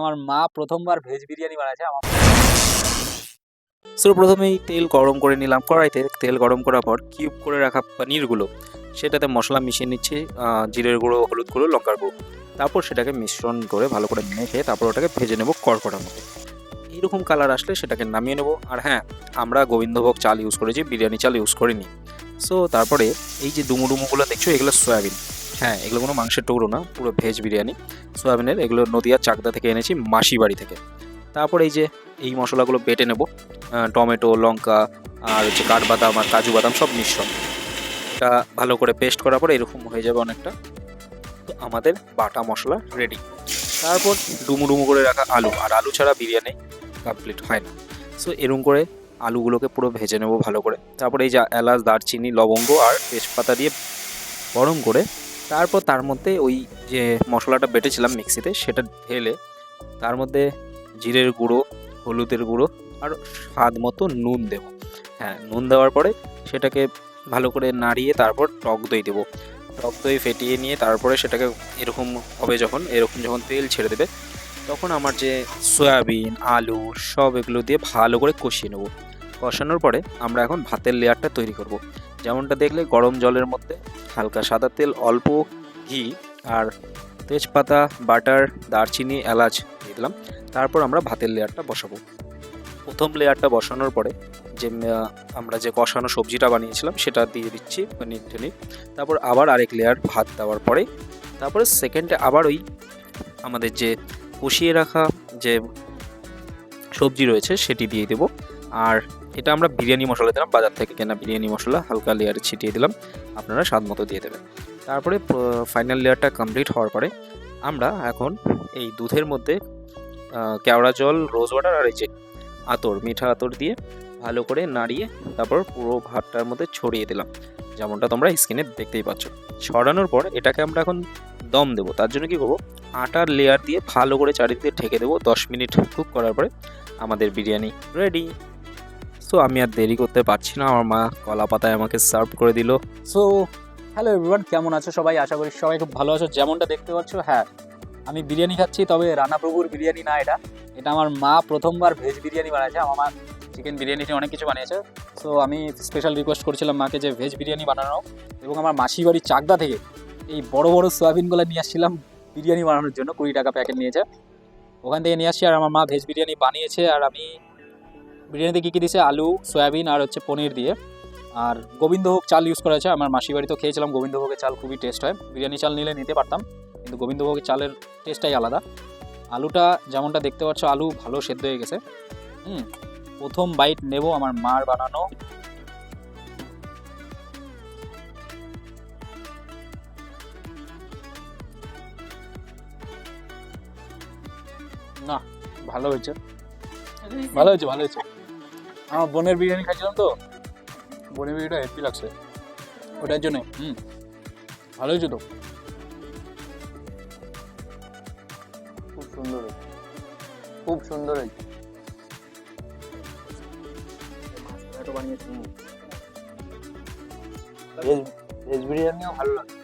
আমার মা প্রথমবার ভেজ বিরিয়ানি বানাচ্ছে, আমার সো প্রথমেই তেল গরম করে নিলাম। কড়াইতে তেল গরম করার পর কিউব করে রাখা পনিরগুলো, সেটাতে মশলা মিশিয়ে নিচ্ছি জিরের গুঁড়ো, হলুদ গুঁড়ো, লঙ্কার গুঁড়ো। তারপর সেটাকে মিশ্রণ করে ভালো করে মেখে তারপর ওটাকে ভেজে নেব কড়কড়ার মতো। এইরকম কালার আসলে সেটাকে নামিয়ে নেব। আর হ্যাঁ আমরা গোবিন্দভোগ চাল ইউজ করেছি, বিরিয়ানি চাল ইউজ করিনি। সো তারপরে এই যে ডুমু ডুমুগুলো দেখছ, এগুলো সয়াবিন। হ্যাঁ এগুলো কোনো মাংসের টুকরো না, পুরো ভেজ বিরিয়ানি, সোয়াবিনের, এগুলো নদিয়ার চাকদা থেকে এনেছি মাসি বাড়ি থেকে। তারপর এই যে এই মশলাগুলো বেটে নেব টমেটো, লঙ্কা, আর হচ্ছে কাঠবাদাম আর কাজু বাদাম সব মিশ্রণ। এটা ভালো করে পেস্ট করার পর এরকম হয়ে যাবে অনেকটা। তো আমাদের বাটা মশলা রেডি। তারপর ডুমু ডুমু করে রাখা আলু, আর আলু ছাড়া বিরিয়ানি কমপ্লিট হয় না। সো এরকম করে আলুগুলোকে পুরো ভেজে নেব ভালো করে। তারপরে এই যে এলাচ, দারচিনি, লবঙ্গ আর তেজপাতা দিয়ে গরম করে তারপর তার মধ্যে ওই যে মশলাটা বেটেছিলাম মিক্সিতে, সেটা ঢেলে তার মধ্যে জিরের গুঁড়ো, হলুদের গুঁড়ো আর স্বাদ মতো নুন দেবো। হ্যাঁ নুন দেওয়ার পরে সেটাকে ভালো করে নাড়িয়ে তারপর টক দই দেবো। টক দই ফেটিয়ে নিয়ে তারপরে সেটাকে এরকম হবে যখন, এরকম যখন তেল ছেড়ে দেবে, তখন আমার যে সয়াবিন, আলু সব এগুলো দিয়ে ভালো করে কষিয়ে নেব। কষানোর পরে আমরা এখন ভাতের লেয়ারটা তৈরি করব। যেমনটা দেখলে গরম জলের মধ্যে হালকা সাদা তেল, অল্প ঘি আর তেজপাতা, বাটার, দারচিনি, এলাচ দিয়ে দিলাম। তারপর আমরা ভাতের লেয়ারটা বসাবো। প্রথম লেয়ারটা বসানোর পরে যে আমরা যে কষানো সবজিটা বানিয়েছিলাম, সেটা দিয়ে দিচ্ছি পনির তারপর আবার আরেক লেয়ার ভাত দেওয়ার পরে, তারপরে সেকেন্ডে আবার ওই আমাদের যে কষিয়ে রাখা যে সবজি রয়েছে, সেটি দিয়ে দেবো। আর এটা আমরা বিরিয়ানি মশলা দিলাম, বাজার থেকে কেনা বিরিয়ানি মশলা, হালকা লেয়ারে ছিটিয়ে দিলাম, আপনারা স্বাদ মতো দিয়ে দেবেন। তারপরে ফাইনাল লেয়ারটা কমপ্লিট হওয়ার পরে আমরা এখন এই দুধের মধ্যে কেওড়া জল রোজ ওয়াটার আর এই যে আতর, মিঠা আতর দিয়ে ভালো করে নাড়িয়ে তারপর পুরো ভাতটার মধ্যে ছড়িয়ে দিলাম। যেমনটা তোমরা স্ক্রিনে দেখতেই পাচ্ছ। ছড়ানোর পর এটাকে আমরা এখন দম দেবো। তার জন্য কি করব? আটার লেয়ার দিয়ে ভালো করে চারিদিকে ঢেকে দেবো। দশ মিনিট কুক করার পরে আমাদের বিরিয়ানি রেডি সো আমি আর দেরি করতে পারছি না। আমার মা কলা পাতায় আমাকে সার্ভ করে দিল। সো হ্যালো এভরিওয়ান কেমন আছো সবাই? আশা করি সবাই খুব ভালো আছো। যেমনটা দেখতে পাচ্ছ হ্যাঁ আমি বিরিয়ানি খাচ্ছি, তবে রানাপ্রভুর বিরিয়ানি না এটা। এটা আমার মা প্রথমবার ভেজ বিরিয়ানি বানাইছে। আমার মা চিকেন বিরিয়ানি অনেক কিছু বানিয়েছে। সো আমি স্পেশাল রিকোয়েস্ট করেছিলাম মাকে যে ভেজ বিরিয়ানি বানানো। এবং আমার মাসি বাড়ির চাকদা থেকে এই বড় বড় সয়াবিনগুলো নিয়ে আসছিলাম বিরিয়ানি বানানোর জন্য। কুড়ি টাকা প্যাকেট নিয়েছে। ওখান থেকে নিয়ে আসছি আর আমার মা ভেজ বিরিয়ানি বানিয়েছে। আর আমি বিরিয়ানিতে কী কী দিয়েছে আলু, সয়াবিন আর হচ্ছে পনির দিয়ে। আর গোবিন্দভোগ চাল ইউজ করা হয়েছে। আমার মাসির বাড়িতেও খেয়েছিলাম গোবিন্দভোগের চাল খুবই টেস্ট হয়। বিরিয়ানি চাল নিলে নিতে পারতাম, কিন্তু গোবিন্দভোগের চালের টেস্টটাই আলাদা। আলুটা যেমনটা দেখতে পাচ্ছ, আলু ভালো সেদ্ধ হয়ে গেছে। হুম, প্রথম বাইট নেব আমার মার বানানো। না, ভালো হয়েছে। ভালো হয়েছে ভালো হয়েছে। আমার বোনের বিরিয়ানি খাইছিলাম তো। বোনের বিরিয়ানিটা হেপি লাগছে। ওটার জন্য হুম। ভালো হয়েছে তো। খুব সুন্দর। হয়েছে খুব সুন্দর হয়েছে ভেজ ভেজ বিরিয়ানিও ভালো লাগে